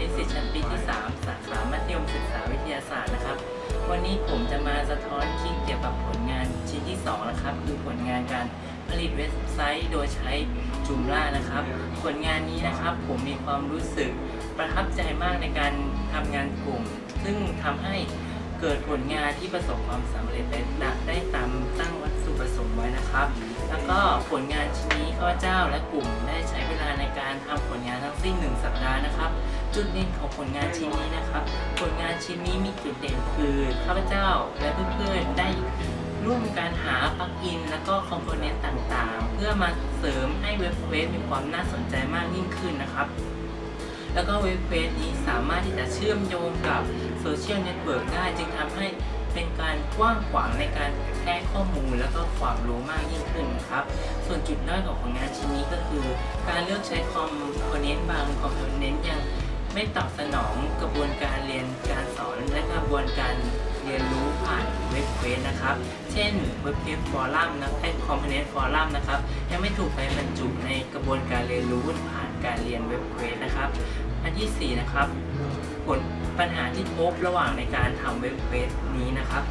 นิสิตชั้นปีที่ 3 สาขามัธยมศึกษาวิทยาศาสตร์นะครับ วันนี้ผมจะมาสะท้อนคิดเกี่ยวกับผลงานชิ้นที่ 2 นะครับ คือผลงานการผลิตเว็บไซต์โดยใช้จุมล่านะครับ ผลงานนี้นะครับ ผมมีความรู้สึกประทับใจมากในการทำงานกลุ่ม ซึ่งทำให้เกิดผลงานที่ประสบความสำเร็จได้ได้ตามตั้งวัตถุประสงค์ไว้นะครับ แล้วก็ผลงานชิ้นนี้ข้าเจ้าและกลุ่มได้ใช้เวลาในการทำผลงานทั้งสิ้น 1 สัปดาห์นะครับ จุดเด่นของผลงานชิ้นนี้นะครับ ผลงานชิ้นนี้มีจุดเด่นคือข้าพเจ้าและเพื่อนๆได้ร่วมการหาปลั๊กอิน และก็คอมโพเนนต์ต่างๆ เพื่อมาเสริมให้เว็บเฟซมีความน่าสนใจมากยิ่งขึ้นนะครับ แล้วก็เว็บเฟซนี้สามารถที่จะเชื่อมโยงกับโซเชียลเน็ตเวิร์กได้จึงทำให้เป็นการกว้างขวางในการแพร่ข้อมูลแล้วก็ความรู้มากยิ่งขึ้นครับ ส่วนจุดด้อยของผลงานชิ้นนี้ก็คือ การเลือกใช้คอมโพเนนต์บางคอมโพเนนต์ยัง ไม่ตอบสนองกระบวนการเรียนการสอนและกระบวนการเรียนรู้ผ่านเว็บเฟซนะครับ เช่นเว็บเพจฟอรัมนะไอคอมโพเนต์ฟอรัมนะครับ ยังไม่ถูกไปบรรจุในกระบวนการเรียนรู้ผ่านการเรียนเว็บเฟซนะครับ อันที่ 4 นะครับ ผลปัญหาที่พบระหว่างในการทำเว็บเฟซนี้นะครับ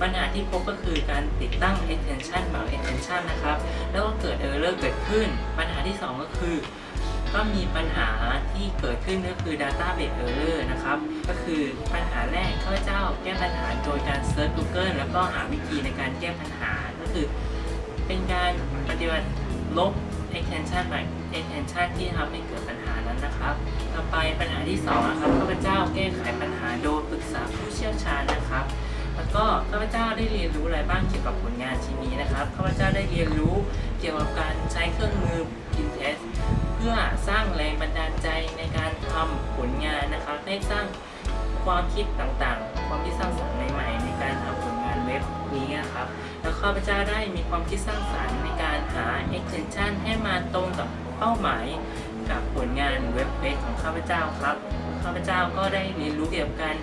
ปัญหาที่พบก็คือการติดตั้ง extension บาง extension นะครับ แล้วก็เกิด error เกิดขึ้น ปัญหาที่ 2 ก็คือ ก็มีปัญหาที่เกิดขึ้นก็คือ database error นะครับ ก็คือปัญหาแรกข้าพเจ้าแก้ปัญหาโดยการ search Google แล้วก็หาวิธีในการแก้ปัญหาก็คือ เป็นการปฏิบัติลบ extension บาง extension ที่ทำให้เกิดปัญหานั้นนะครับ ต่อไปปัญหาที่2นะครับข้าพเจ้าแก้ไขปัญหาโดยปรึกษาผู้เชี่ยวชาญนะครับ แล้วก็ข้าพเจ้าได้เรียนรู้อะไรบ้างเกี่ยวกับผลงานชิ้นนี้นะครับข้าพเจ้าได้เรียนรู้เกี่ยวกับการใช้เครื่อง ความคิดต่างๆ ความคิดสร้างสรรค์ใหม่ๆ ในการทำผลงานเว็บนี้นะครับ แล้วข้าพเจ้าได้มีความคิดสร้างสรรค์ในการหา extension ให้มาตรงกับเป้าหมายกับผลงานเว็บเพจของข้าพเจ้าครับ ข้าพเจ้าก็ได้เรียนรู้เกี่ยวกับการ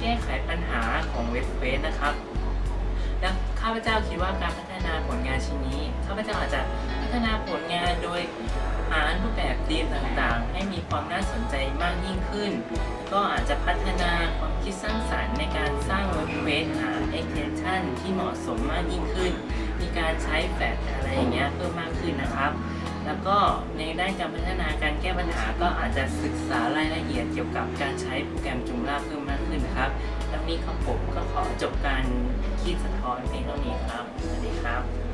แก้ไขปัญหาของเว็บเพจนะครับ และข้าพเจ้าคิดว่าการพัฒนาผลงานชิ้นนี้ ข้าพเจ้าอาจจะพัฒนาผลงานโดย แบบธีมต่างๆ ให้มีความน่าสนใจมากยิ่งขึ้น ก็อาจจะพัฒนาความคิดสร้างสรรค์ในการสร้างเว็บเพจหา extension ที่เหมาะสมมากยิ่งขึ้น มีการใช้แฟลชอะไรอย่างเงี้ยเพิ่มมากขึ้นนะครับ แล้วก็ในด้านการพัฒนาการแก้ปัญหาก็อาจจะศึกษารายละเอียดเกี่ยวกับการใช้โปรแกรมจุมล่าเพิ่มมากขึ้นนะครับแล้วนี้ครับผมก็ขอจบการคิดสะท้อนเพียงเท่านี้ครับสวัสดีครับ